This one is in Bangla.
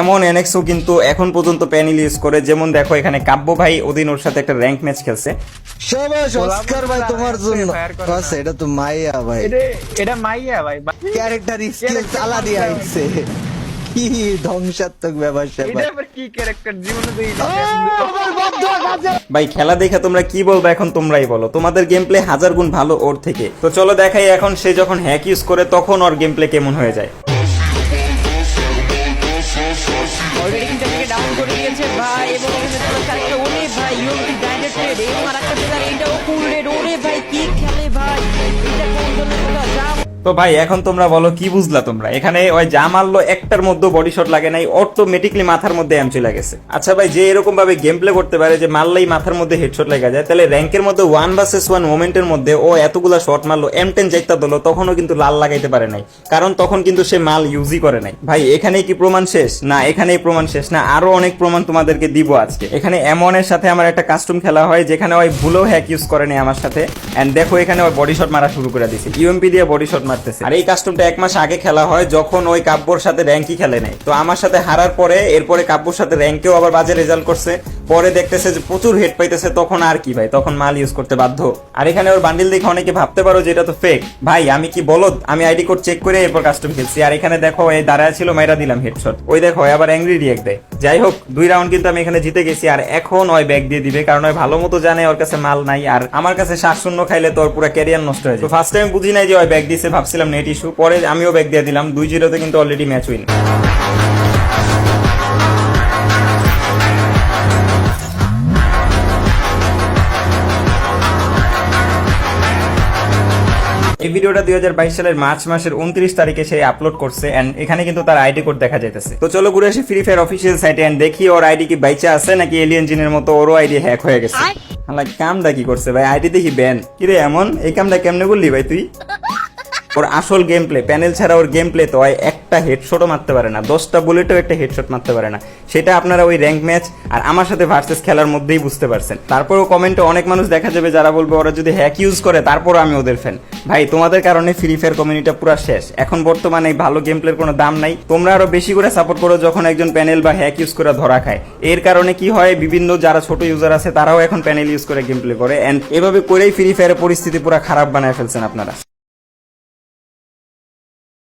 এমন এনএক্সও কিন্তু এখন পর্যন্ত প্যানেল ইউজ করে। যেমন দেখো এখানে কাব্য ভাই ওদিন ওর সাথে একটা র্যাঙ্ক ম্যাচ খেলছে। সবাস অস্কার ভাই তোমার জন্য। বাস এটা তো মাইয়া ভাই। এটা এটা মাইয়া ভাই। ক্যারেক্টার স্কিল চালা দিয়ে আইছে। কি ধ্বংসাত্মক ব্যাপার এটা আবার কি ক্যারেক্টার জীবনে ভাই খেলা দেখে তোমরা কি বলব এখন তোমরাই বলো। তোমাদের গেম প্লে হাজার গুণ ভালো ওর থেকে। তো চলো দেখাই এখন সে যখন হ্যাক ইউজ করে তখন ওর গেম প্লে কেমন হয়ে যায়। অলরেডি কিন্তু এটাকে ডাউন করে দিয়েছে ভাই এবং এখানে ভাই ইউএমপি ব্র্যান্ডেড ট্রেড এবং আরেকটা প্লেয়ার এটাও তো ভাই, এখন তোমরা বলো, কি বুঝলা তোমরা? এখানে ওই যা মারলো, একটার মধ্যে বডি শট লাগে নাই অটোমেটিকলি মাথার মধ্যে এম চলে গেছে। আচ্ছা ভাই, যে এরকম ভাবে গেম প্লে করতে পারে যে মারলেই মাথার মধ্যে হেডশট লেগে যায়, তাহলে র্যাঙ্কের মধ্যে ওয়ান ভার্সেস ওয়ান মোমেন্টের মধ্যে ও এতগুলা শট মারলো এম টেন যাইতা দিল, তখনও কিন্তু লাল লাগাইতে পারে নাই। কারণ তখন কিন্তু সে মাল ইউজই করে নাই। ভাই, এখানেই কি প্রমাণ শেষ? না, এখানেই প্রমাণ শেষ না, আরও অনেক প্রমাণ তোমাদেরকে দিব আজকে। এখানে এমনের সাথে আমার একটা কাস্টম খেলা হয়, যেখানে ওই ভুলেও হ্যাক ইউজ করে নাই আমার সাথে। এন্ড দেখো, এখানে ওই বডি শট মারা শুরু করে দিছে। ইউএমপি দিয়ে বডি শট মারতেছে। আর এই কাস্টমটা এক মাস আগে খেলা হয় যখন ওই কাব্যর সাথে র্যাঙ্কই খেলে নেয় তো আমার সাথে হারার পরে এরপরে কাব্যর সাথে র্যাঙ্কেও আবার বাজে রেজাল্ট করছে। পরে দেখতেছে যে প্রচুর হেড পাইতেছে, তখন আর কি ভাই? তখন মাল ইউজ করতে বাধ্য। আর এখানে ওর বান্ডিল দেখে অনেকে ভাবতে পারো যে এটা তো ফেক ভাই, আমি কি বলদ? আমি আইডি কোড চেক করে এরপর কাস্টম খেলছি। আর এখানে দেখো, এই দাঁড়ায় ছিল মেরা দিলাম হেডশট ওই দেখো আবার অ্যাংরি রিয়েক্ট দেয়। যাই হোক, দুই রাউন্ড কিন্তু আমি এখানে জিতে গেছি, আর এখন ওই ব্যাগ দিয়ে দিবে, কারণ ওই ভালো মতো জানে ওর কাছে মাল নাই। আর আমার কাছে শ্বাস শূন্য খাইলে তো ওর পুরো ক্যারিয়ার নষ্ট হয়ে যায়। ফার্স্ট টাইম বুঝি নাই যে ওই ব্যাগ দিছে, ভাবছিলাম নেট ইস্যু পরে আমিও ব্যাগ দিয়ে দিলাম। দুই জিরোতে কিন্তু অলরেডি ম্যাচ উইন এই ভিডিওটা দুই হাজার বাইশ সালের মার্চ মাসের উনত্রিশ তারিখে সে আপলোড করছে অ্যান্ড এখানে কিন্তু তার আইডি কোড দেখা যাইতেছে। তো চলো ঘুরে আসি ফ্রি ফায়ার অফিসিয়াল সাইটে অ্যান্ড দেখি ওর আইডি কি বাইচা আছে নাকি এলিয়ান জিনের মতো ওরও আইডি হ্যাক হয়ে গেছে। কাম কামটা কি করছে ভাই? আইডি দেখি ব্যান কিরে এমন? এই কামটা কেমনে করলি ভাই তুই? ওর আসল গেম প্লে প্যানেল ছাড়া ওর গেম প্লে তো হয় একটা হেডশটও মারতে পারে না, দশটা বুলেটও একটা হেডশট মারতে পারে না। সেটা আপনারা ওই র্যাঙ্ক ম্যাচ আর আমার সাথে ভার্সেস খেলার মধ্যেই বুঝতে পারছেন। তারপরেও কমেন্টে অনেক মানুষ দেখা যাবে যারা বলবে, ওরা যদি হ্যাক ইউজ করে তারপর আমি ওদের ফ্যান ভাই, তোমাদের কারণে ফ্রি ফায়ার কমিউনিটি পুরো শেষ। এখন বর্তমানে ভালো গেম প্লের কোনো দাম নাই। তোমরা আরও বেশি করে সাপোর্ট করো যখন একজন প্যানেল বা হ্যাক ইউজ করে ধরা খায়। এর কারণে কি হয়, বিভিন্ন যারা ছোট ইউজার আছে, তারাও এখন প্যানেল ইউজ করে গেম প্লে করে। এন্ড এভাবে করেই ফ্রি ফায়ারের পরিস্থিতি পুরো খারাপ বানায় ফেলছেন আপনারা।